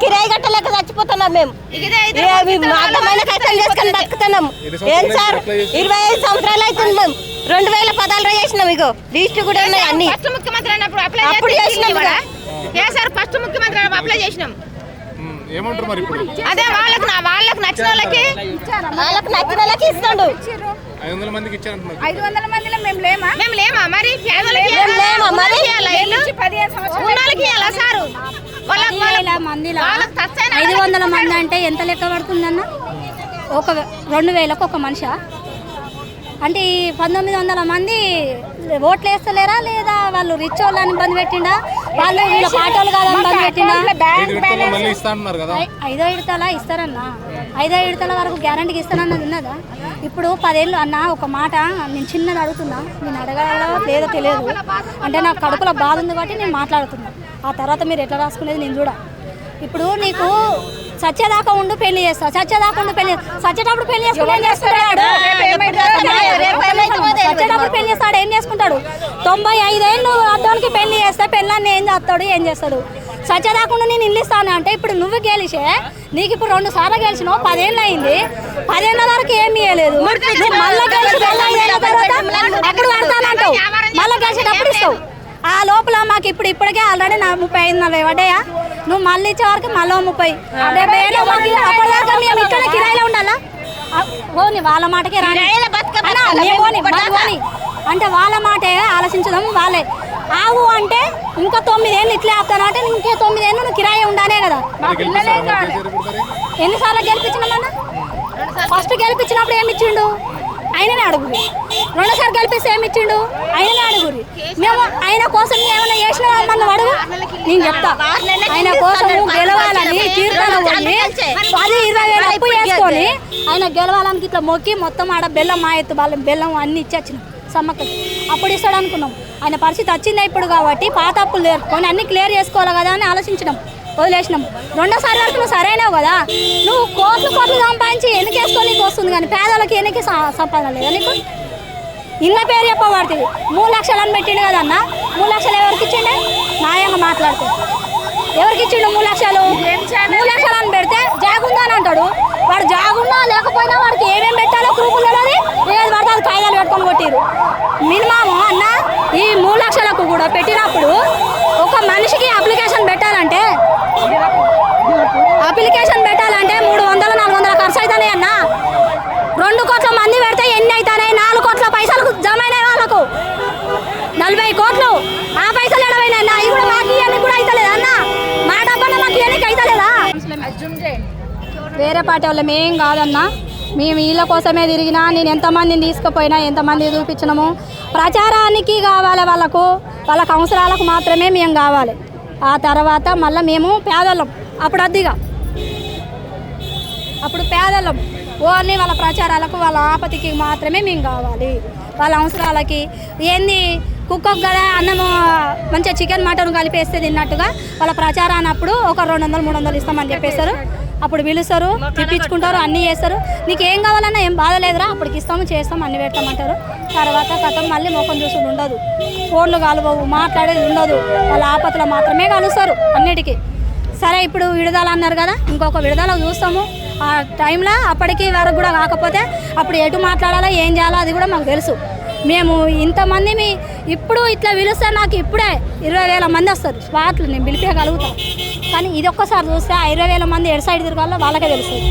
కిరాయి కట్టలేక చచ్చిపోతున్నాం మేము. ఏ, అర్థమైన కష్టం చేసుకొని బతుకుతున్నాం. ఏం సార్? ఇరవై ఐదు సంవత్సరాలు అవుతుంది మేము. రెండు వేల పదాలు చేసినాం ఇగో. లిస్ట్ కూడా ఉన్నాయి అన్ని. ఫస్ట్ ముఖ్యమంత్రి అయినప్పుడు అప్లై అప్పుడు చేసినాం కూడా కేసీఆర్ ఫస్ట్ ముఖ్యమంత్రి అప్లై చేసినాం? ఉమ్, ఏమంటారు మరి ఇప్పుడు? అదే వాళ్ళకి నా వాళ్ళకి నచ్చిన వాళ్ళకి? వాళ్ళకి నచ్చిన వాళ్ళకి ఇస్తాడు. ఐదు వందల మందికి ఇచ్చారంటున్నారు ఐదు వందల మందిలో మేము లేమా? మేము లేమా? మరి పేదలకి మేము లేమా? మరి? అయిన ఐదు వందల మంది అంటే ఎంత లెక్క పడుతుందన్న? ఒక రెండు వేలకు ఒక మనిషి? అంటే ఈ పంతొమ్మిది వందల మంది ఓట్లు వేస్తలేరా లేదా వాళ్ళు రిచ్ వాళ్ళని బంద్ పెట్టిండా? వాళ్ళు వీళ్ళ పాటోళ్ళు కాదని బంద్ పెట్టిండా? ఐదు ఇడతల ఇస్తారన్నా. ఐదో ఇడతల వరకు గ్యారంటీకి ఇస్తానన్నది ఉన్నదా? ఇప్పుడు పదేళ్ళు అన్న ఒక మాట నేను చిన్నది అడుగుతున్నా. నేను అడగాలో లేదో తెలియదు. అంటే నాకు కడుపులో బాధ ఉంది కాబట్టి నేను మాట్లాడుతున్నా. ఆ తర్వాత మీరు ఎట్లా రాసుకునేది నేను చూడ. ఇప్పుడు నీకు సత్యదాకా ఉండు పెళ్ళి చేస్తా. సత్యదాకా ఉండు పెళ్ళి సత్యేటప్పుడు పెళ్ళి చేసుకుంటే ఏం చేసుకుంటాడు సత్యేటప్పుడు పెళ్ళి చేస్తాడు ఏం చేసుకుంటాడు? తొంభై ఐదేళ్ళు అద్దోనికి పెళ్ళి చేస్తే పెళ్ళాన్ని ఏం చేస్తాడు? ఏం చేస్తాడు? సత్యదాకుండా నేను ఇల్లు ఇస్తాను అంటే ఇప్పుడు నువ్వు గెలిచే నీకు ఇప్పుడు రెండు సార్లు గెలిచినావు పదేళ్ళు అయింది. పదేళ్ళ వరకు ఏమి ఇవ్వలేదు మళ్ళీ గెలిచి తర్వాత కడతానంటావు మళ్ళీ గెలిచేటప్పుడు ఇస్తావు. ఆ లోపల మాకు ఇప్పుడు ఇప్పటికే ఆల్రెడీ నా ముప్పై ఐదు నలభై పడ్డాయా? నువ్వు మళ్ళీ ఇచ్చే వరకు మళ్ళీ ముప్పై డెబ్బై ఏళ్ళు అప్పటిదాకా మేము ఇక్కడ కిరాయిలో ఉండాలా? పోనీ వాళ్ళ మాటకే రాని. అంటే వాళ్ళ మాటే ఆలోచించడం వాళ్ళే. ఆవు అంటే ఇంకా తొమ్మిదేళ్ళు ఇట్లే ఆపుతానంటే ఇంకే తొమ్మిదేళ్ళు నువ్వు కిరాయి ఉండానే కదా. ఎన్నిసార్లు గెలిపించినామన్నా ఫస్ట్ గెలిపించినప్పుడు ఏమి ఇచ్చిండు? ఆయననే అడుగురి రెండోసారి గెలిపిస్తే ఏమి ఇచ్చిండు? ఆయననే అడుగురి మేము ఆయన కోసం ఏమైనా చేసినా మనం అడుగు. నేను చెప్తా. ఆయన కోసం గెలవాలని కీర్తన పోయి పది ఇరవై వేలు అప్పు చేసుకొని ఆయన గెలవాలని ఇట్లా మొక్కి మొత్తం ఆడ బెల్లం మా ఎత్తు వాళ్ళ బెల్లం అన్ని ఇచ్చేచ్చినాం సమ్మక్క. అప్పుడు ఇస్తాడు అనుకున్నాం. ఆయన పరిస్థితి వచ్చిందే ఇప్పుడు కాబట్టి పాత అప్పులు నేర్పుకొని అన్ని క్లియర్ చేసుకోవాలి కదా అని ఆలోచించినాం. వదిలేసినాం. రెండోసారి వరకు నువ్వు సరైనవు కదా. నువ్వు కోట్లు కోట్లు సంపాదించి ఎందుకు వేసుకోనికి వస్తుంది కానీ పేదలకు ఎన్నికి సంపాదన లేదా నీకు? ఇళ్ళ పేరు చెప్పబడుతుంది. మూడు లక్షలు అని పెట్టిండు కదన్న మూడు లక్షలు ఎవరికి ఇచ్చిండే? న్యాయంగా మాట్లాడితే. ఎవరికి ఇచ్చిండు మూడు లక్షలు? మూడు లక్షలు అని పెడితే జాగుందా అని అంటాడు. వాడు జాగున్నా లేకపోయినా వాడికి ఏమేమి పెట్టాలో తెలియదు ఏది పడితే అది పెట్టుకొని కొట్టిరు. మినిమం అన్న ఈ మూడు లక్షలకు కూడా పెట్టినప్పుడు ఒక మనిషికి అప్లికేషన్ పెట్టాలంటే అప్లికేషన్ పెట్టాలంటే మూడు వందలు నాలుగు వందల ఖర్చు అవుతాయి అన్న రెండు కోట్ల మంది పెడితే ఎన్ని అవుతాయి నాలుగు కోట్ల పైసలు జమ అయినాయి వాళ్ళకు. నలభై కోట్లు. ఆ పైసలు ఎడవైనా అవి కూడా మాకు ఇవన్నీ కూడా అవుతలేదు అన్న. మా డబ్బన్న మాకు ఇవన్నీ అవుతలేదా వేరే పార్టీ వాళ్ళం ఏం కాదన్నా. మేము వీళ్ళ కోసమే తిరిగినా నేను ఎంతమందిని తీసుకుపోయినా ఎంతమంది చూపించినాము? ప్రచారానికి కావాలి వాళ్ళకు. వాళ్ళకు అవసరాలకు మాత్రమే మేము కావాలి. ఆ తర్వాత మళ్ళీ మేము పేదలం అప్పుడు అద్దిగా. అప్పుడు పేదలం ఓన్లీ వాళ్ళ ప్రచారాలకు వాళ్ళ ఆపతికి మాత్రమే మేము కావాలి. వాళ్ళ అవసరాలకి ఏంది? కుక్కకు కదా అన్నము మంచిగా చికెన్ మటన్ కలిపేస్తే తిన్నట్టుగా వాళ్ళ ప్రచారాన్నప్పుడు ఒక రెండు వందలు మూడు వందలు ఇస్తామని చెప్పేస్తారు అప్పుడు పిలుస్తారు తిప్పించుకుంటారు అన్నీ చేస్తారు. నీకు ఏం కావాలన్నా ఏం బాధ లేదురా అప్పటికి ఇస్తాము చేస్తాం అన్ని పెడతామంటారు. తర్వాత కథం మళ్ళీ ముఖం చూసుడు ఉండదు. ఫోన్లు కలవవు మాట్లాడేది ఉండదు. వాళ్ళ ఆపత్తులు మాత్రమే కలుస్తారు అన్నిటికీ. సరే ఇప్పుడు విడుదల అన్నారు కదా ఇంకొక విడుదల చూస్తాము. ఆ టైంలో అప్పటికి వరకు కూడా కాకపోతే అప్పుడు ఎటు మాట్లాడాలో ఏం చేయాలో అది కూడా మాకు తెలుసు. మేము ఇంతమంది మీ ఇప్పుడు ఇట్లా పిలిస్తే నాకు ఇప్పుడే ఇరవై వేల మంది వస్తారు. స్పాట్లు నేను పిలిపేయగలుగుతాను కానీ ఇది ఒక్కసారి చూస్తే ఆ ఇరవై వేల మంది ఎటు సైడ్ తిరగాలో వాళ్ళకే తెలుస్తుంది.